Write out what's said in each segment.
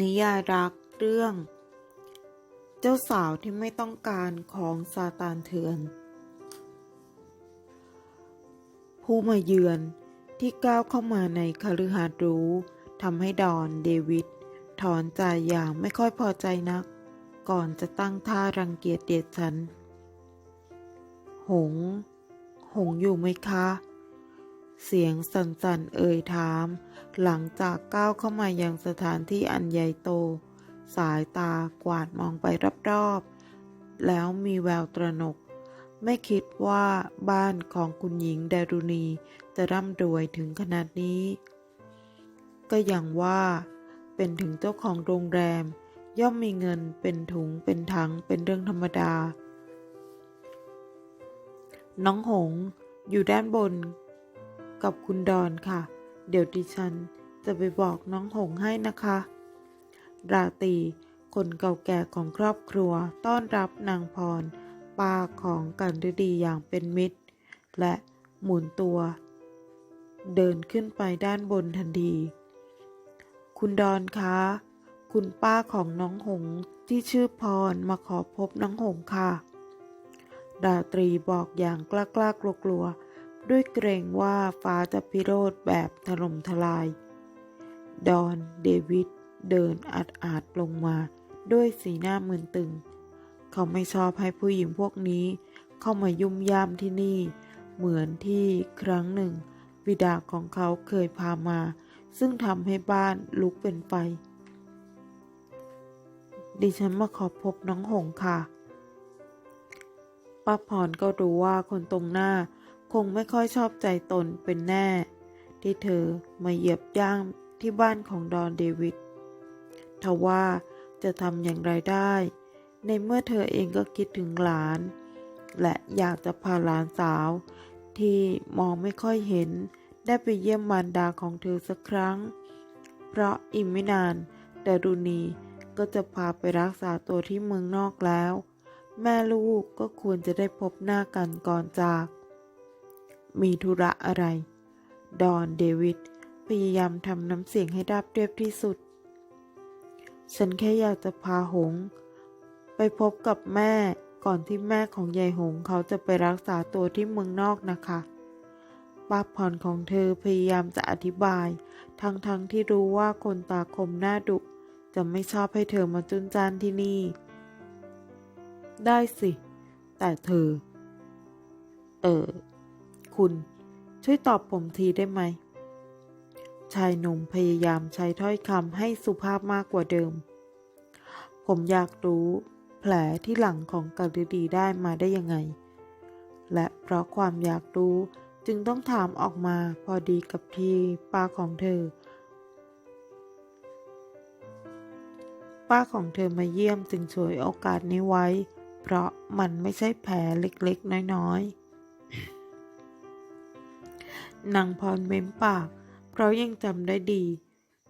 นิยายรักเรื่อง เจ้าสาวที่ไม่ต้องการของซาตานเถือน ผู้มาเยือนที่ก้าวเข้ามาในคฤหาสน์รู้ทำให้ดอนเดวิดถอนใจอย่างไม่ค่อยพอใจนัก ก่อนจะตั้งท่ารังเกียจเดียดฉัน หง หงอยู่ไหมคะ เสียงสั่นๆเอ่ยถาม หลังจากก้าวเข้ามายังสถานที่อันใหญ่โต สายตากวาดมองไปรอบๆ แล้วมีแววตระหนก ไม่คิดว่าบ้านของคุณหญิงดารุณีจะร่ำรวยถึงขนาดนี้ ก็อย่างว่าเป็นถึงเจ้าของโรงแรม ย่อมมีเงินเป็นถุงเป็นถังเป็นเรื่องธรรมดา น้องหงอยู่ด้านบน กับคุณดอนค่ะ เดี๋ยวดิฉันจะไปบอกน้องหงให้นะคะ ราตรีคนเก่าแก่ของครอบครัวต้อนรับนางพรป้าของกันฤดีอย่างเป็นมิตร และหมุนตัว เดินขึ้นไปด้านบนทันที คุณดอนคะ คุณป้าของน้องหงที่ชื่อพรมาขอพบน้องหงค่ะ ราตรีบอกอย่างกล้ากล้ากลัวกลัวๆ ด้วยเกรงว่าฟ้าจะพิโรธแบบถล่มทลาย ดอนเดวิดเดินอาดอาดลงมา ด้วยสีหน้ามึนตึง เขาไม่ชอบให้ผู้หญิงพวกนี้ เข้ามายุ่มย่ามที่นี่ เหมือนที่ครั้งหนึ่ง บิดาของเขาเคยพามา ซึ่งทำให้บ้านลุกเป็นไฟ ดิฉันมาขอพบน้องหงค่ะป้าพรก็รู้ว่าคนตรงหน้า คงไม่ค่อยชอบใจตนเป็นแน่ ที่เธอมาเหยียบย่างที่บ้านของดอนเดวิดทว่าจะทำอย่างไรได้ ในเมื่อเธอเองก็คิดถึงหลาน และอยากจะพาหลานสาว ที่มองไม่ค่อยเห็นได้ไปเยี่ยมมารดาของเธอสักครั้ง เพราะอีกไม่นานดารุณีก็จะพาไปรักษาตัวที่เมืองนอกแล้ว แม่ลูกก็ควรจะได้พบหน้ากันก่อนจาก มีธุระอะไร ดอนเดวิดพยายามทำน้ำเสียงให้ราบเรียบที่สุด ฉันแค่อยากจะพาหง ไปพบกับแม่ก่อนที่แม่ของยายหงเขาจะไปรักษาตัวที่เมืองนอกนะคะป้าพรของเธอพยายามจะอธิบาย ทั้งๆทที่รู้ว่าคนตาคมหน้าดุ จะไม่ชอบให้เธอมาจุนจานที่นี่ ได้สิ แต่เธอ เออ คุณ ช่วยตอบผมทีได้ไหม ชายหนุ่มพยายามใช้ถ้อยคำให้สุภาพมากกว่าเดิม ผมอยากรู้แผลที่หลังของกฤดีได้มาได้ยังไง และเพราะความอยากรู้จึงต้องถามออกมาพอดีกับที่ป้าของเธอ ป้าของเธอมาเยี่ยมจึงช่วยโอกาสนี้ไว้ เพราะมันไม่ใช่แผลเล็กๆ น้อยๆ นางพรเม้มปาก เพราะยังจำได้ดี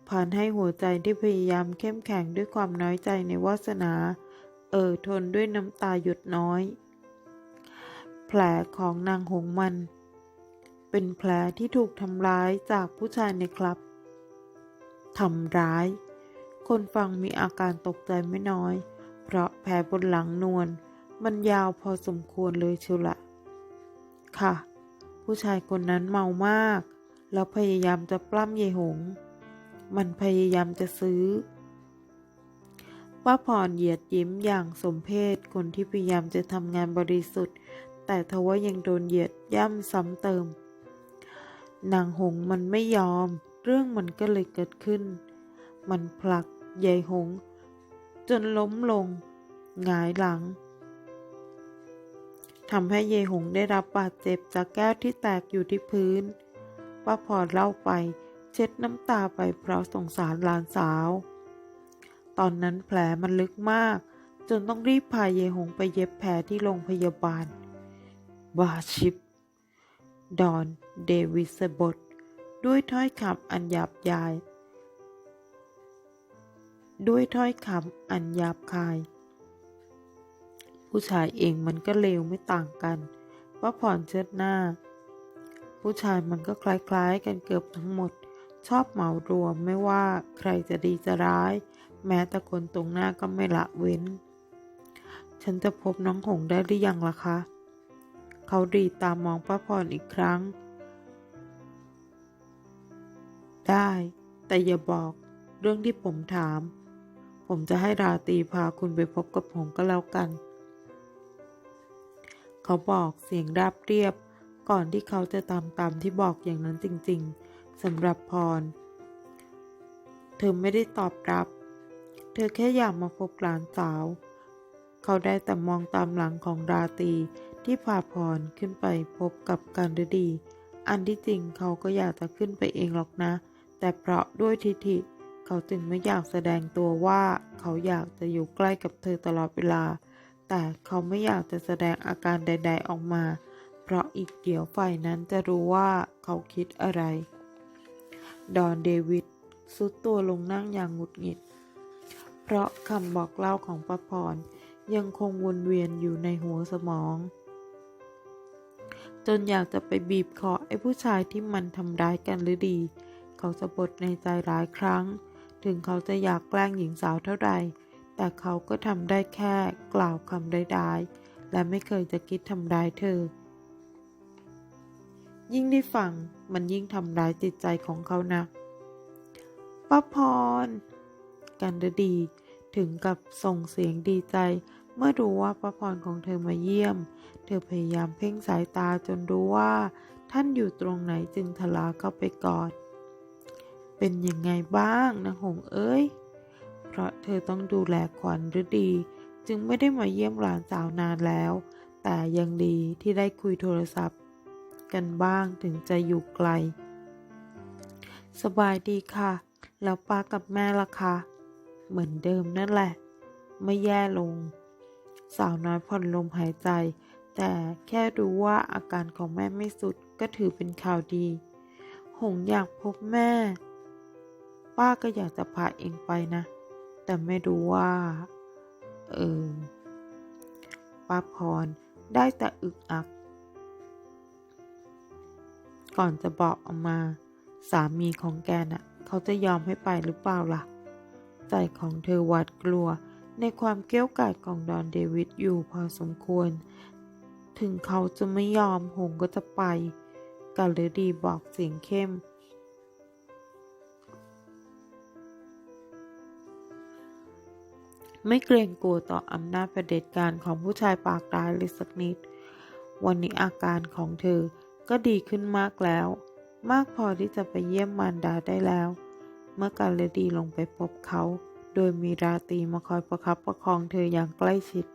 ผ่านให้หัวใจที่พยายามเข้มแข็งด้วยความน้อยใจในวาสนา เอ่อทนด้วยน้ำตาหยดน้อย แผลของนางหงมัน เป็นแผลที่ถูกทำร้ายจากผู้ชายในคลับทำร้าย คนฟังมีอาการตกใจไม่น้อย เพราะแผลบนหลังนวลมันยาวพอสมควรเลยเชียวละค่ะ ผู้ชายคนนั้นเมามาก แล้วพยายามจะปล้ำยายหง มันพยายามจะซื้อ ป้าพรเหยียดยิ้มอย่างสมเพศคนที่พยายามจะทำงานบริสุทธิ์ แต่ทว่ายังโดนเหยียดย่ำซ้ำเติม นางหงมันไม่ยอม เรื่องมันก็เลยเกิดขึ้น มันผลักยายหง จนล้มลง หงายหลัง ทำให้ยายหงได้รับบาดเจ็บจากแก้วที่แตกอยู่ที่พื้นป้าพรเล่าไป เช็ดน้ำตาไปเพราะสงสารหลานสาว ตอนนั้นแผลมันลึกมาก จนต้องรีบพายายหงไปเย็บแผลที่โรงพยาบาล บาชิปดอน เดวิสบทด้วยถ้อยคำอันหยาบยาย ด้วยถ้อยคำอันหยาบคาย ผู้ชายเองมันก็เลวไม่ต่างกันว่าผ่อนเชิดหน้า ผู้ชายมันก็คล้ายๆ กันเกือบทั้งหมด ชอบเหมารวมไม่ว่าใครจะดีจะร้าย แม้แต่คนตรงหน้าก็ไม่ละเว้น ฉันจะพบน้องหงได้หรือยังล่ะคะ เขาดีตามมองป้าพรอีกครั้ง ได้ แต่อย่าบอกเรื่องที่ผมถาม ผมจะให้ราตีพาคุณไปพบกับผมก็แล้วกัน เขาบอกเสียงราบเรียบ ก่อนที่เขาจะตามตามที่บอกอย่างนั้นจริงๆสำหรับพร เธอไม่ได้ตอบรับ เธอแค่อยากมาพบหลานสาว เขาได้แต่มองตามหลังของราตรีที่พาพรขึ้นไปพบกับการฤดี อันที่จริงเขาก็อยากจะขึ้นไปเองหรอกนะ แต่เพราะด้วยทิฐิ เขาจึงไม่อยากแสดงตัวว่าเขาอยากจะอยู่ใกล้กับเธอตลอดเวลา แต่เขาไม่อยากจะแสดงอาการใด ๆ ออกมา เพราะอีกเดี๋ยวฝ่ายนั้นจะรู้ว่าเขาคิดอะไร ดอนเดวิดสุดตัวลงนั่งอย่างหงุดหงิด เพราะคำบอกเล่าของป้าพรยังคงวนเวียนอยู่ในหัวสมอง จนอยากจะไปบีบคอไอ้ผู้ชายที่มันทำร้ายกันหรือดี เขาสะบดในใจหลายครั้ง ถึงเขาจะอยากแกล้งหญิงสาวเท่าใด แต่เขาก็ทำได้แค่กล่าวคำได้ๆและไม่เคยจะคิดทำร้ายเธอ ยิ่งได้ฟังมันยิ่งทำร้ายจิตใจของเขานะป้าพร กันดดี ถึงกับส่งเสียงดีใจ เมื่อรู้ว่าป้าพรของเธอมาเยี่ยม เธอพยายามเพ่งสายตาจนรู้ว่า ท่านอยู่ตรงไหนจึงทลาเข้าไปกอด เป็นยังไงบ้างนะหงเอ้ย เพราะเธอต้องดูแลขวัญฤดี จึงไม่ได้มาเยี่ยมหลานสาวนานแล้ว แต่ยังดีที่ได้คุยโทรศัพท์ กันบ้างถึงจะอยู่ไกล สบายดีค่ะ แล้วป้ากับแม่ล่ะคะเหมือนเดิมนั่นแหละ ไม่แย่ลง สาวน้อยผ่อนลมหายใจ แต่แค่รู้ว่าอาการของแม่ไม่สุดก็ถือเป็นข่าวดี หงอยากพบแม่ ป้าก็อยากจะพาเองไปนะ แต่ไม่รู้ว่า เออป้าพรได้แต่อึกอัก ก่อนจะบอกออกมา สามีของแกน่ะ เขาจะยอมให้ไปหรือเปล่าล่ะ ใจของเธอหวาดกลัวในความเกี้ยวกาดของดอนเดวิดอยู่พอสมควร ถึงเขาจะไม่ยอมหงก็จะไปกาลดีบอกเสียงเข้ม ไม่เกรงกลัวต่ออำนาจเผด็จการของผู้ชายปากร้ายเลยสักนิด วันนี้อาการของเธอก็ดีขึ้นมากแล้ว มากพอที่จะไปเยี่ยมมารดาได้แล้ว เมื่อการเลดีลงไปพบเขา โดยมีราตีมาคอยประคับประคองเธออย่างใกล้ชิด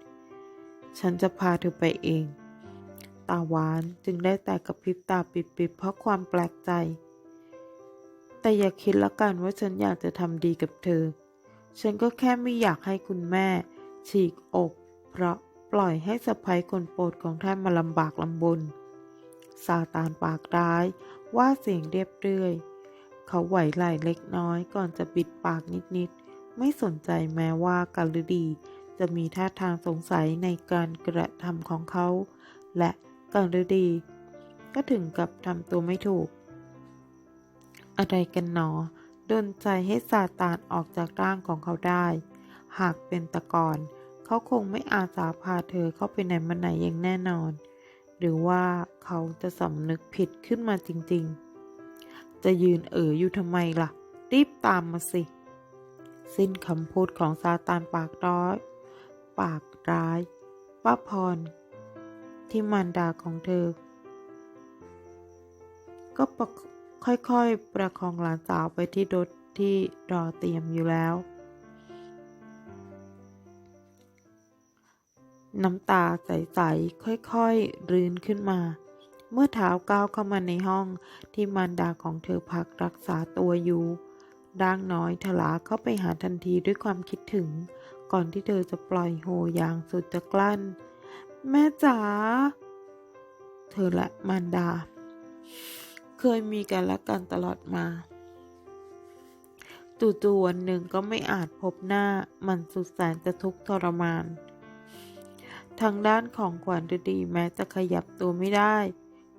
ฉันจะพาเธอไปเอง ตาหวานจึงได้แต่กระพริบตาปิดๆเพราะความแปลกใจ แต่อย่าคิดละกันว่าฉันอยากจะทำดีกับเธอ ฉันก็แค่ไม่อยากให้คุณแม่ ฉีกอก เพราะปล่อยให้สะพ้ยคนโปรดของท่านมาลำบากลำบนซาตานปากร้ายว่าเสียงเรียบเรื่อย เขาไหวไหลเล็กน้อยก่อนจะปิดปากนิดๆ ไม่สนใจแม้ว่ากาลดี จะมีท่าทางสงสัยในการกระทำของเขา และกาลดี ก็ถึงกับทำตัวไม่ถูก อะไรกันหนอ ดนใจให้ซาตานออกจากร่างของเขาได้ หากเป็นตะกอน เขาคงไม่อาสาพาเธอเข้าไปไหนมาไหนอย่างแน่นอน หรือว่าเขาจะสำนึกผิดขึ้นมาจริงๆ จะยืนเอ๋ออยู่ทำไมล่ะ รีบตามมาสิ สิ้นคำพูดของซาตานปากร้อย ปากร้าย ป้าพร ที่มารดาของเธอ ก็ประ ค่อยๆ ประคองหลานสาวไปที่รถที่รอเตรียมอยู่แล้ว น้ำตาใสๆค่อยๆ รื้นขึ้นมา เมื่อเท้าก้าวเข้ามาในห้องที่มารดาของเธอพักรักษาตัวอยู่ร่างน้อยทลาเข้าไปหาทันทีด้วยความคิดถึง ก่อนที่เธอจะปล่อยโฮอย่างสุดจะกลั้น แม่จ๋า เธอและมารดา เคยมีกันและกันตลอดมาจู่ๆวันหนึ่งก็ไม่อาจพบหน้ามันสุดแสนจะทุกข์ทรมาน ทางด้านของขวัญฤดีแม้จะขยับตัวไม่ได้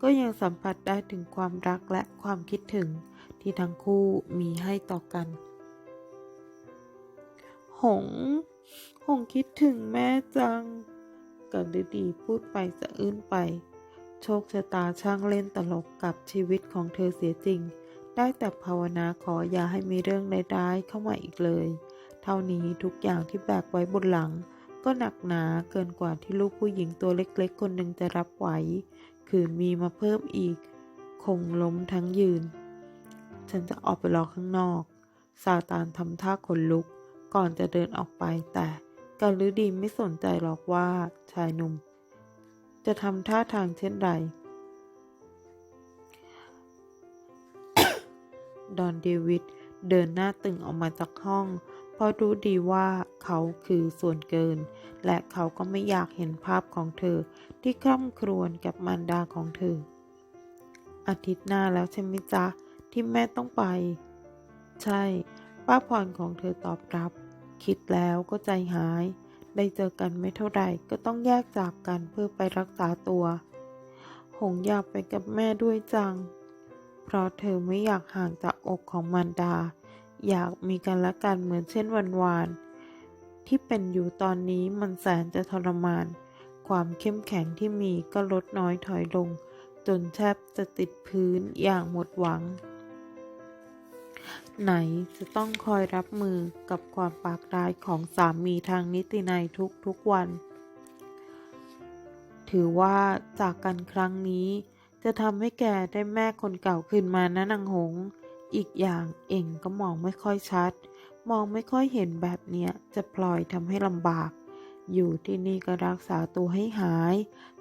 ก็ยังสัมผัสได้ถึงความรักและความคิดถึงที่ทั้งคู่มีให้ต่อกัน หง หงคิดถึงแม่จัง กัฤดีพูดไปสะอื้นไป โชคชะตาช่างเล่นตลกกับชีวิตของเธอเสียจริง ได้แต่ภาวนาขออย่าให้มีเรื่องร้ายๆเข้ามาอีกเลย เท่านี้ทุกอย่างที่แบกไว้บนหลัง ก็หนักหนาเกินกว่าที่ลูกผู้หญิงตัวเล็กๆ คนหนึ่งจะรับไหว คืนมีมาเพิ่มอีก คงล้มทั้งยืน ฉันจะออกไปรอข้างนอก ซาตานทำท่าขนลุก ก่อนจะเดินออกไปแต่กาลือดีไม่สนใจหรอกว่าชายหนุ่ม จะทำท่าทางเช่นไร ดอนเดวิดเดินหน้าตึงออกมาจากห้อง เพราะรู้ดีว่าเขาคือส่วนเกิน และเขาก็ไม่อยากเห็นภาพของเธอ ที่คร่ำครวญกับมารดาของเธอ อาทิตย์หน้าแล้วใช่ไหมจ๊ะ ที่แม่ต้องไป ใช่ ป้าพรของเธอตอบรับ คิดแล้วก็ใจหาย ได้เจอกันไม่เท่าไหร่ก็ต้องแยกจากกันเพื่อไปรักษาตัว หงอยากไปกับแม่ด้วยจัง เพราะเธอไม่อยากห่างจากอกของมารดา อยากมีกันและกันเหมือนเช่นวันวาน ที่เป็นอยู่ตอนนี้มันแสนจะทรมาน ความเข้มแข็งที่มีก็ลดน้อยถอยลง จนแทบจะติดพื้นอย่างหมดหวัง ไหนจะต้องคอยรับมือกับความปากร้ายของสามีทางนิตินัยทุกๆวัน ถือว่าจากกันครั้งนี้ จะทำให้แกได้แม่คนเก่าขึ้นมานะนางหง อีกอย่างเองก็มองไม่ค่อยชัด มองไม่ค่อยเห็นแบบเนี้ยจะพลอยทำให้ลำบาก อยู่ที่นี่ก็รักษาตัวให้หาย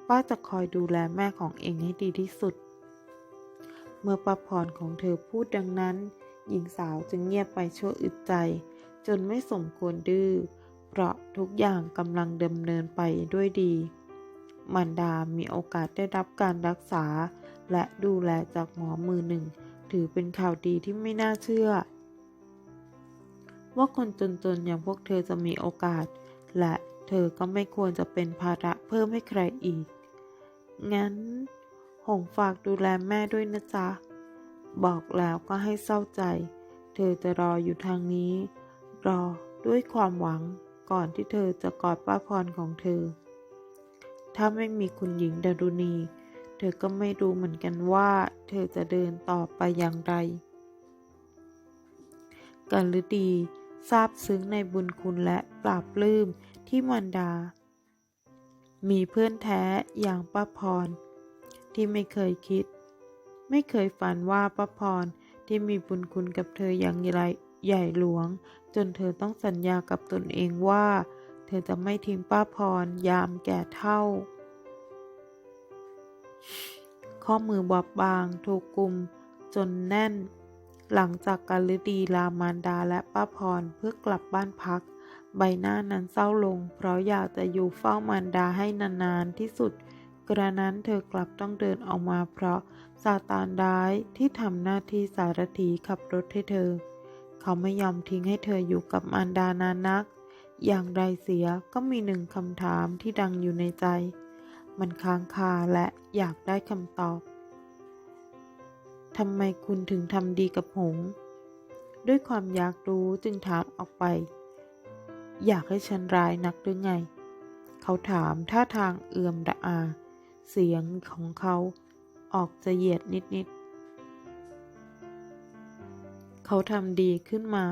ป้าจะคอยดูแลแม่ของเองให้ดีที่สุด เมื่อป้าพรของเธอพูดดังนั้น หญิงสาวจึงเงียบไปชั่วอึดใจ จนไม่สมควรดื้อ เพราะทุกอย่างกำลังดำเนินไปด้วยดี มันดามีโอกาสได้รับการรักษา และดูแลจากหมอมือหนึ่ง ถือเป็นข่าวดีที่ไม่น่าเชื่อ ว่าคนจนๆอย่างพวกเธอจะมีโอกาส และเธอก็ไม่ควรจะเป็นภาระเพิ่มให้ใครอีก งั้น หงฝากดูแลแม่ด้วยนะจ๊ะ บอกแล้วก็ให้เศร้าใจ เธอจะรออยู่ทางนี้ รอด้วยความหวังก่อนที่เธอจะกอดป้าพรของเธอ ถ้าไม่มีคุณหญิงดารุณี เธอก็ไม่รู้เหมือนกันว่า เธอจะเดินต่อไปอย่างไรกันฤดีทราบซึ้งในบุญคุณและปราบลืมที่มารดา มีเพื่อนแท้อย่างป้าพร ที่ไม่เคยคิด ไม่เคยฝันว่าป้าพรที่มีบุญคุณกับเธออย่างใหญ่ใหญ่หลวง จนเธอต้องสัญญากับตนเองว่า เธอจะไม่ทิ้งป้าพรยามแก่เท่า ข้อมือบอบบางถูกกุมจนแน่น หลังจากการฤดีลามารดาและป้าพรเพื่อกลับบ้านพัก ใบหน้านั้นเศร้าลง เพราะอยากจะอยู่เฝ้ามารดาให้นานๆที่สุด กระนั้นเธอกลับต้องเดินออกมาเพราะ ซาตานร้ายที่ทำหน้าที่สารถีขับรถให้เธอ เขาไม่ยอมทิ้งให้เธออยู่กับมารดานานนัก อย่างไรเสียก็มีหนึ่งคำถามที่ดังอยู่ในใจ มันค้างคาและอยากได้คำตอบทำไมคุณถึงทำดีกับหง ด้วยความอยากรู้จึงถามออกไป อยากให้ฉันร้ายนักหรือไง เขาถามท่าทางเอื่อมระอา เสียงของเขา ออกจะเหยียดนิดๆ เขาทำดีขึ้นมา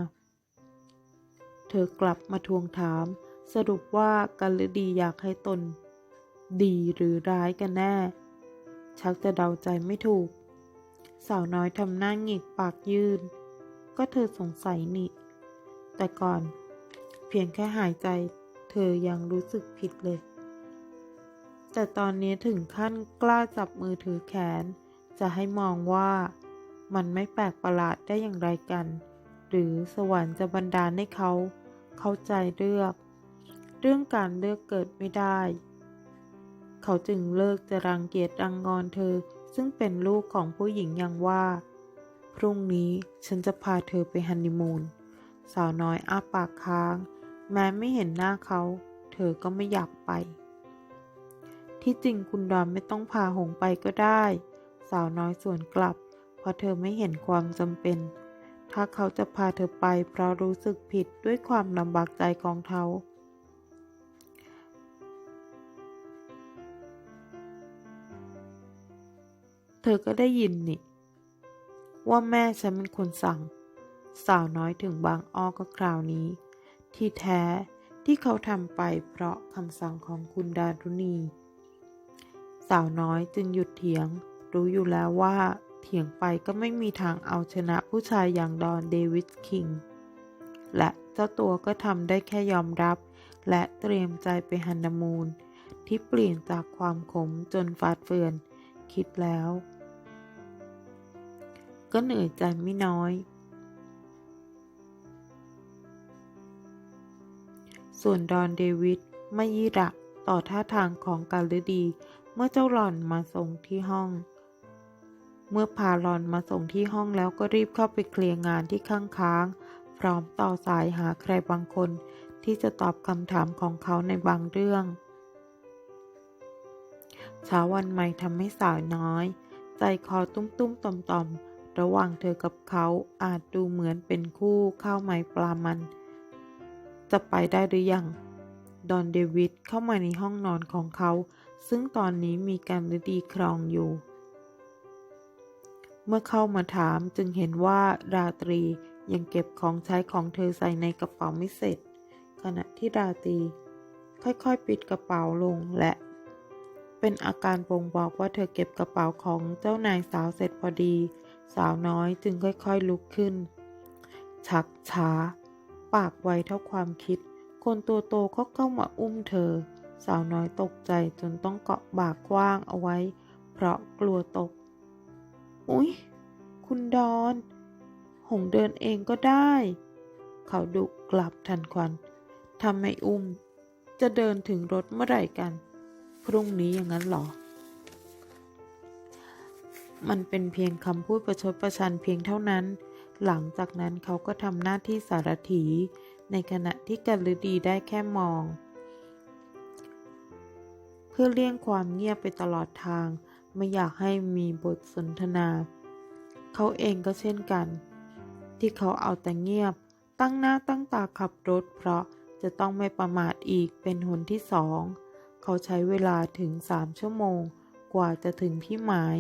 เธอกลับมาทวงถาม สรุปว่ากันหรือดีอยากให้ตน ดีหรือร้ายกันแน่ ชักจะเดาใจไม่ถูก สาวน้อยทำหน้าหงิกปากยืน ก็เธอสงสัยนี่ แต่ก่อน เพียงแค่หายใจ เธอยังรู้สึกผิดเลย แต่ตอนนี้ถึงขั้นกล้าจับมือถือแขน จะให้มองว่ามันไม่แปลกประหลาดได้อย่างไรกัน หรือสวรรค์จะบันดาลให้เขาเข้าใจเลือก เรื่องการเลือกเกิดไม่ได้ เขาจึงเลิกจะรังเกียจรังงอนเธอ ซึ่งเป็นลูกของผู้หญิงอย่างว่า พรุ่งนี้ฉันจะพาเธอไปฮันนีมูนสาวน้อยอ้าปากค้าง แม้ไม่เห็นหน้าเขา เธอก็ไม่อยากไป ที่จริงคุณดอนไม่ต้องพาหงไปก็ได้ สาวน้อยส่วนกลับ เพราะเธอไม่เห็นความจำเป็น ถ้าเขาจะพาเธอไปเพราะรู้สึกผิดด้วยความลำบากใจของเขาเธอก็ได้ยินนี่ ว่าแม่ฉันเป็นคนสั่ง สาวน้อยถึงบางอ้อก็คราวนี้ ที่แท้ที่เขาทำไปเพราะคำสั่งของคุณดารุณี สาวน้อยจึงหยุดเถียง รู้อยู่แล้วว่า เถียงไปก็ไม่มีทางเอาชนะผู้ชายอย่างดอนเดวิดคิง และเจ้าตัวก็ทำได้แค่ยอมรับ และเตรียมใจไปฮันนามูนที่เปลี่ยนจากความขมจนฟาดเฟือน คิดแล้ว ก็เหนื่อยใจไม่น้อยส่วนดอนเดวิดไม่ยีระต่อท่าทางของกาลดี เมื่อเจ้าหล่อนมาส่งที่ห้อง เมื่อพาหลอนมาส่งที่ห้องแล้วก็รีบเข้าไปเคลียร์งานที่ข้างค้างพร้อมต่อสายหาใครบางคนที่จะตอบคำถามของเขาในบางเรื่องเช้าวันใหม่ทำให้สาวน้อย ใจคอตุ้มตุ้มต่อมต่อมๆระหว่างเธอกับเขาอาจดูเหมือนเป็นคู่ข้าวไม้ปลามัน จะไปได้หรือยัง ดอนเดวิดเข้ามาในห้องนอนของเขา ซึ่งตอนนี้มีการฤดีครองอยู่ เมื่อเข้ามาถามจึงเห็นว่าราตรียังเก็บของใช้ของเธอใส่ในกระเป๋าไม่เสร็จ ขณะที่ราตรีค่อยๆ ปิดกระเป๋าลงและ เป็นอาการบ่งบอกว่าเธอเก็บกระเป๋าของเจ้านายสาวเสร็จพอดี สาวน้อยจึงค่อยๆ ลุกขึ้น ชักช้า ปากไวเท่าความคิด คนตัวโตก็เข้ามาอุ้มเธอ สาวน้อยตกใจจนต้องเกาะบากกว้างเอาไว้ เพราะกลัวตก อุ๊ย คุณดอน หงเดินเองก็ได้ เขาดุกลับทันควันทำไม่อุ้ม จะเดินถึงรถเมื่อไหร่กัน พรุ่งนี้อย่างนั้นเหรอ มันเป็นเพียงคำพูดประชดประชันเพียงเท่านั้น หลังจากนั้นเขาก็ทำหน้าที่สารถี ในขณะที่กัลฤดีได้แค่มอง พื่อเลี่ยงความเงียบไปตลอดทาง ไม่อยากให้มีบทสนทนา เขาเองก็เช่นกัน ที่เขาเอาแต่เงียบ ตั้งหน้าตั้งตาขับรถ เพราะจะต้องไม่ประมาทอีกเป็นหนที่สอง เขาใช้เวลาถึงสามชั่วโมง กว่าจะถึงที่หมาย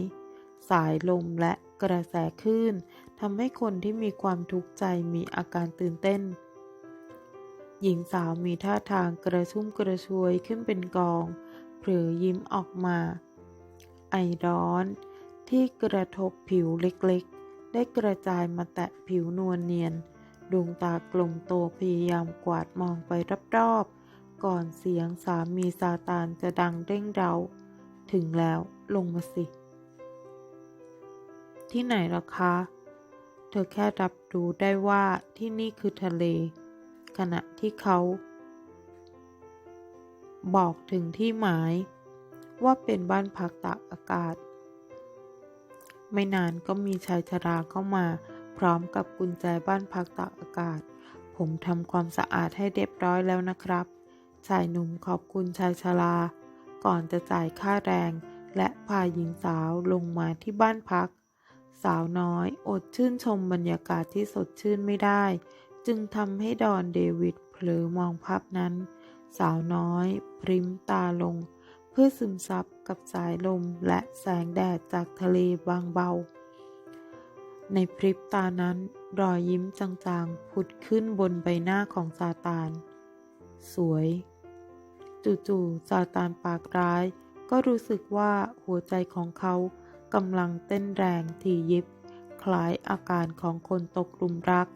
สายลมและกระแสคลื่นทำให้คนที่มีความทุกข์ใจมีอาการตื่นเต้น หญิงสาวมีท่าทางกระชุ่มกระชวยขึ้นเป็นกอง เผลอยิ้มออกมา ไอร้อน ที่กระทบผิวเล็กๆ ได้กระจายมาแตะผิวนวลเนียน ดวงตากลมโตพยายามกวาดมองไปรอบๆ ก่อนเสียงสามีซาตานจะดังเร่งเร้าถึงแล้วลงมาสิ ที่ไหนล่ะคะ เธอแค่รับรู้ได้ว่าที่นี่คือทะเล ขณะที่เขา บอกถึงที่หมาย ว่าเป็นบ้านพักตากอากาศ ไม่นานก็มีชายชราเข้ามา พร้อมกับกุญแจบ้านพักตากอากาศ ผมทำความสะอาดให้เรียบร้อยแล้วนะครับ ชายหนุ่มขอบคุณชายชรา ก่อนจะจ่ายค่าแรง และพาหญิงสาวลงมาที่บ้านพัก สาวน้อยอดชื่นชมบรรยากาศที่สดชื่นไม่ได้ จึงทำให้ดอนเดวิดเผลอมองภาพนั้น สาวน้อย พริมตาลง เพื่อซึมซับกับสายลมและแสงแดดจากทะเลบางเบา ในพริบตานั้นรอยยิ้มจางๆ ผุดขึ้นบนใบหน้าของซาตาน สวย จู่ๆซาตานปากร้าย ก็รู้สึกว่าหัวใจของเขากำลังเต้นแรงถี่ยิบ คล้ายอาการของคนตกหลุมรัก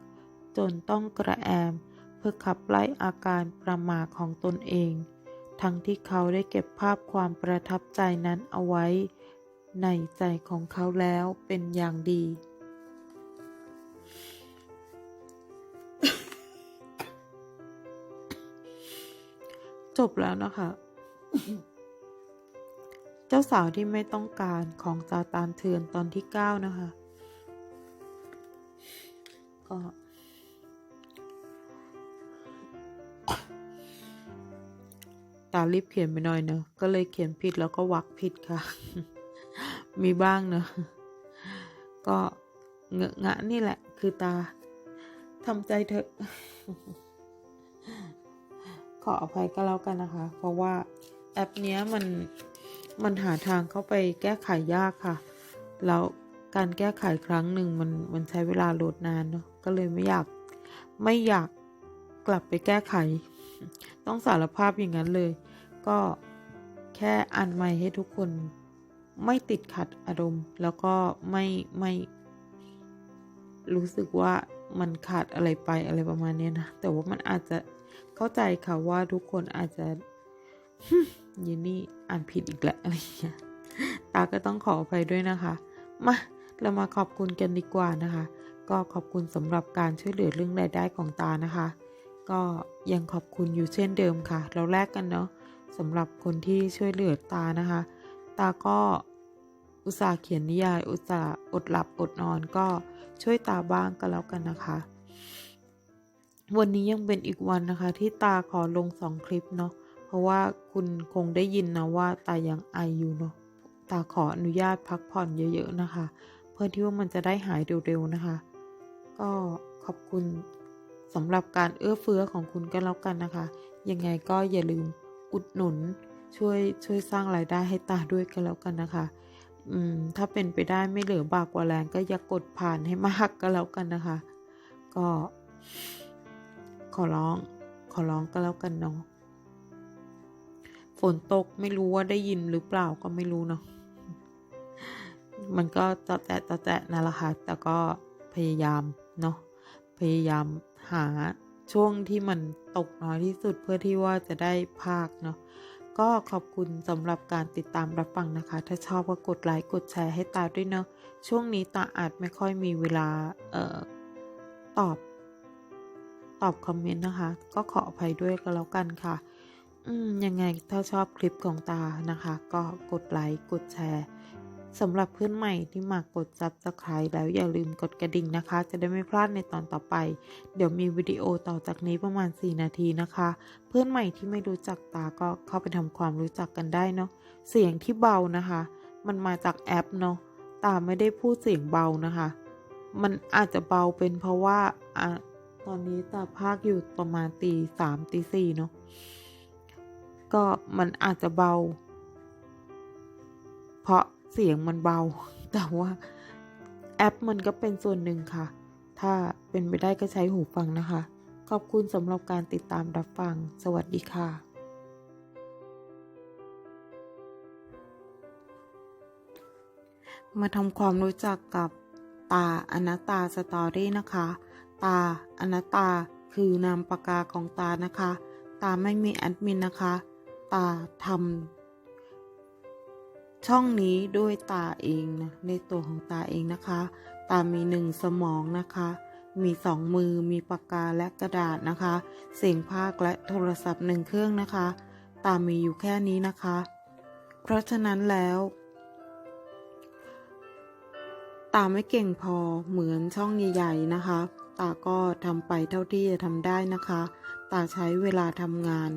จนต้องกระแอม เพื่อขับไล่อาการประหมาของตนเอง ทั้งที่เขาได้เก็บภาพความประทับใจนั้นเอาไว้ ในใจของเขาแล้วเป็นอย่างดี จบแล้วนะคะ เจ้าสาวที่ไม่ต้องการของซาตานเถื่อนตอนที่เก้านะคะ ก็ ตารีบเขียนไปหน่อยเนอะก็เลยเขียนผิดแล้วก็วักผิดค่ะ มีบ้างเนอะก็เงอะงะนี่แหละ คือตาทำใจเถอะ ขออภัยก็แล้วกันนะคะ เพราะว่าแอปเนี้ยมันมันหาทางเข้าไปแก้ไขยากค่ะ แล้วการแก้ไขครั้งหนึ่งมันมันใช้เวลาโหลดนานเนาะก็เลยไม่อยากไม่อยากกลับไปแก้ไข ต้องสารภาพอย่างนั้นเลย ก็แค่อ่านใหม่ให้ทุกคนไม่ติดขัดอารมณ์ แล้วก็ไม่ไม่รู้สึกว่ามันขาดอะไรไปอะไรประมาณนี้นะ แต่ว่ามันอาจจะเข้าใจค่ะว่าทุกคนอาจจะยินนี่อ่านผิดอีกแล้วอะไรอย่างเงี้ยตาก็ต้องขออภัยด้วยนะคะ มาเรามาขอบคุณกันดีกว่านะคะ ก็ขอบคุณสำหรับการช่วยเหลือเรื่องรายได้ของตานะคะ ก็ยังขอบคุณอยู่เช่นเดิมค่ะ เราแลกกันเนาะสำหรับคนที่ช่วยเหลือตานะคะ ตาก็อุตส่าห์เขียนนิยาย อุตส่าห์อดหลับอดนอนก็ช่วยตาบ้างก็แล้วกันนะคะ วันนี้ยังเป็นอีกวันนะคะ ที่ตาขอลงสองคลิปเนาะเพราะว่าคุณคงได้ยินนะว่าตายังไออยู่เนาะตาขออนุญาตพักผ่อนเยอะ ๆ นะคะ เพื่อที่ว่ามันจะได้หายเร็ว ๆ นะคะ ก็ขอบคุณ สำหรับการเอื้อเฟื้อของคุณก็แล้วกันนะคะ ยังไงก็อย่าลืมอุดหนุนช่วยช่วยสร้างรายได้ให้ตาด้วยก็แล้วกันนะคะ อืม ถ้าเป็นไปได้ไม่เหลือบากกว่าแรงก็อย่ากกดผ่านให้มากก็แล้วกันนะคะ ก็ ขอร้อง ขอร้องก็แล้วกันเนาะ ฝนตกไม่รู้ว่าได้ยินหรือเปล่าก็ไม่รู้เนาะ มันก็ตะแตะตะแตะนั่นแหละค่ะ แต่ก็พยายามเนาะ พยายาม หาช่วงที่มันตกน้อยที่สุดเพื่อที่ว่าจะได้ภาคเนาะก็ขอบคุณสำหรับการติดตามรับฟังนะคะ ถ้าชอบก็กดไลค์กดแชร์ให้ตาด้วยเนาะช่วงนี้ตาอาจไม่ค่อยมีเวลาเอ่อตอบ ตอบคอมเมนต์นะคะ ก็ขออภัยด้วยก็แล้วกันค่ะ อืมยังไงถ้าชอบคลิปของตานะคะ ก็กดไลค์กดแชร์ สำหรับเพื่อนใหม่ที่มากดซับสไครต์แล้วอย่าลืมกดกระดิ่งนะคะ จะได้ไม่พลาดในตอนต่อไป เดี๋ยวมีวิดีโอต่อจากนี้ประมาณ 4 นาทีนะคะ เพื่อนใหม่ที่ไม่รู้จักตาก็เข้าไปทำความรู้จักกันได้เนาะเสียงที่เบานะคะ มันมาจากแอปเนาะตาไม่ได้พูดเสียงเบานะคะ มันอาจจะเบาเป็นเพราะว่าอะตอนนี้ตาภาคอยู่ประมาณตีสามตีสี่เนาะก็มันอาจจะเบา เพราะ เสียงมันเบา แต่ว่าแอปมันก็เป็นส่วนหนึ่งค่ะ ถ้าเป็นไปได้ก็ใช้หูฟังนะคะ ขอบคุณสำหรับการติดตามรับฟัง สวัสดีค่ะมาทำความรู้จักกับตาอนัตตาสตอรี่นะคะ ตาอนัตตาคือนามปากกาของตานะคะ ตาไม่มีแอดมินนะคะ ตาทำ ช่องนี้ด้วยตาเองนะในตัวของตาเองนะคะ ตามีหนึ่งสมองนะคะ มีสองมือมีปากกาและกระดาษนะคะ เสียงภาคและโทรศัพท์หนึ่งเครื่องนะคะ ตามีอยู่แค่นี้นะคะ เพราะฉะนั้นแล้ว ตาไม่เก่งพอเหมือนช่องใหญ่ๆนะคะ ตาก็ทำไปเท่าที่จะทำได้นะคะ ตาใช้เวลาทำงาน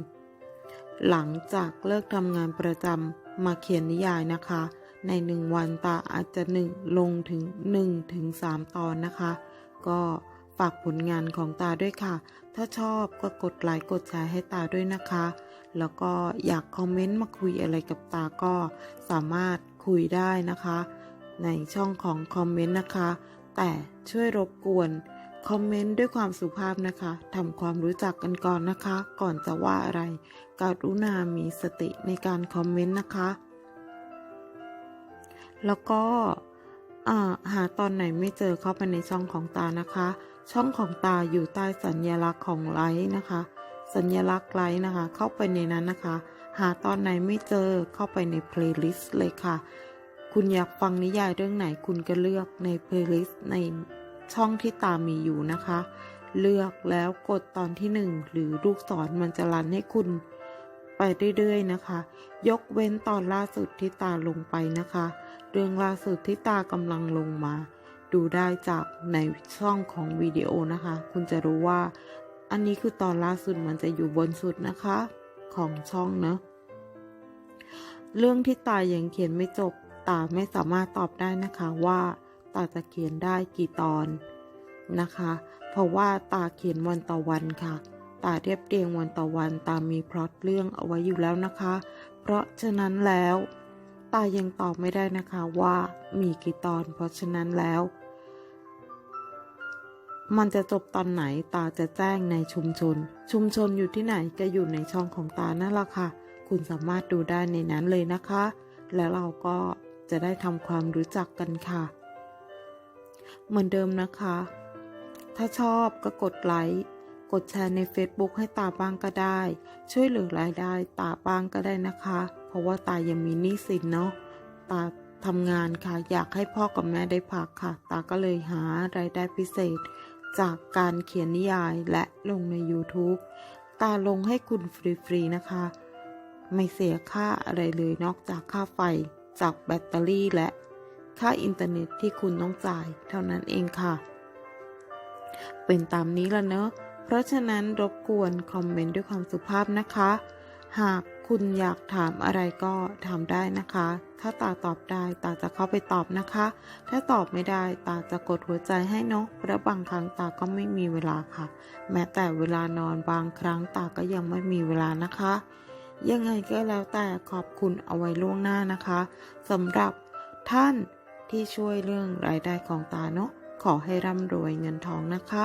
หลังจากเลิกทำงานประจำ มาเขียนนิยายนะคะ ในหนึ่งวันตาอาจจะหนึ่งลงถึงหนึ่งถึงสามตอนนะคะ ก็ฝากผลงานของตาด้วยค่ะ ถ้าชอบก็กดไลค์กดแชร์ให้ตาด้วยนะคะ แล้วก็อยากคอมเมนต์มาคุยอะไรกับตาก็สามารถคุยได้นะคะ ในช่องของคอมเมนต์นะคะ แต่ช่วยรบกวน คอมเมนต์ด้วยความสุภาพนะคะทำความรู้จักกันก่อนนะคะ ก่อนจะว่าอะไร กรุณามีสติในการคอมเมนต์นะคะ แล้วก็หาตอนไหนไม่เจอเข้าไปในช่องของตานะคะ ช่องของตาอยู่ใต้สัญลักษณ์ของไลค์นะคะ สัญลักษณ์ไลค์นะคะ เข้าไปในนั้นนะคะ หาตอนไหนไม่เจอเข้าไปในเพลย์ลิสต์เลยค่ะ คุณอยากฟังนิยายเรื่องไหนคุณก็เลือกในเพลย์ลิสต์ใน ช่องที่ตามีอยู่นะคะ เลือกแล้วกดตอนที่หนึ่งหรือลูกศรมันจะรันให้คุณ ไปเรื่อยๆนะคะ ยกเว้นตอนล่าสุดที่ตาลงไปนะคะ เรื่องล่าสุดที่ตากำลังลงมา ดูได้จากในช่องของวิดีโอนะคะ คุณจะรู้ว่า อันนี้คือตอนล่าสุดมันจะอยู่บนสุดนะคะ ของช่องเนอะเรื่องที่ตายังเขียนไม่จบตาไม่สามารถตอบได้นะคะว่า ตาจะเขียนได้กี่ตอนนะคะ เพราะว่าตาเขียนวันต่อวันค่ะ ตาเรียบเรียงวันต่อวันตามีพล็อตเรื่องเอาไว้อยู่แล้วนะคะ เพราะฉะนั้นแล้ว ตายังตอบไม่ได้นะคะว่ามีกี่ตอน เพราะฉะนั้นแล้ว มันจะจบตอนไหนตาจะแจ้งในชุมชน ชุมชนอยู่ที่ไหนก็อยู่ในช่องของตานั่นแหละค่ะ คุณสามารถดูได้ในนั้นเลยนะคะ แล้วเราก็จะได้ทำความรู้จักกันค่ะ เหมือนเดิมนะคะ ถ้าชอบก็กดไลค์ กดแชร์ใน Facebook ให้ตาบ้างก็ได้ ช่วยเหลือรายได้ตาบ้างก็ได้นะคะ เพราะว่าตายังมีหนี้สินเนาะ ตาทำงานค่ะ อยากให้พ่อกับแม่ได้พักค่ะ ตาก็เลยหารายได้พิเศษ จากการเขียนนิยายและลงใน YouTube ตาลงให้คุณฟรีๆนะคะ ไม่เสียค่าอะไรเลยนอกจากค่าไฟจากแบตเตอรี่และ ค่าอินเทอร์เน็ตที่คุณต้องจ่ายเท่านั้นเองค่ะ เป็นตามนี้ละเนอะ เพราะฉะนั้นรบกวนคอมเมนต์ด้วยความสุภาพนะคะ หากคุณอยากถามอะไรก็ถามได้นะคะ ถ้าตาตอบได้ตาจะเข้าไปตอบนะคะ ถ้าตอบไม่ได้ตาจะกดหัวใจให้เนาะเพราะบางครั้งตาก็ไม่มีเวลาค่ะ แม้แต่เวลานอนบางครั้งตาก็ยังไม่มีเวลานะคะ ยังไงก็แล้วแต่ขอบคุณเอาไว้ล่วงหน้านะคะสำหรับท่าน ที่ช่วยเรื่องรายได้ของตาเนาะขอให้ร่ำรวยเงินทองนะคะ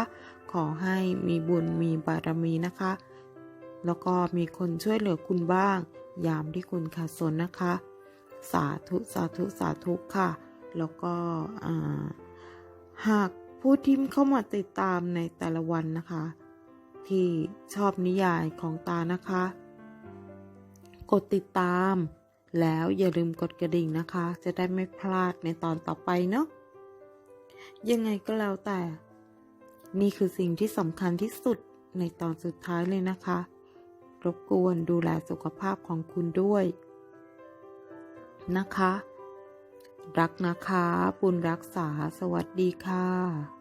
ขอให้มีบุญมีบารมีนะคะ แล้วก็มีคนช่วยเหลือคุณบ้าง ยามที่คุณขาดสนนะคะ สาธุสาธุสาธุค่ะ แล้วก็หากผู้ที่เข้ามาติดตามในแต่ละวันนะคะ ที่ชอบนิยายของตานะคะ กดติดตาม แล้วอย่าลืมกดกระดิ่งนะคะ จะได้ไม่พลาดในตอนต่อไปเนาะยังไงก็แล้วแต่ นี่คือสิ่งที่สำคัญที่สุดในตอนสุดท้ายเลยนะคะ รบกวนดูแลสุขภาพของคุณด้วย นะคะ รักนะคะ บุญรักษา สวัสดีค่ะ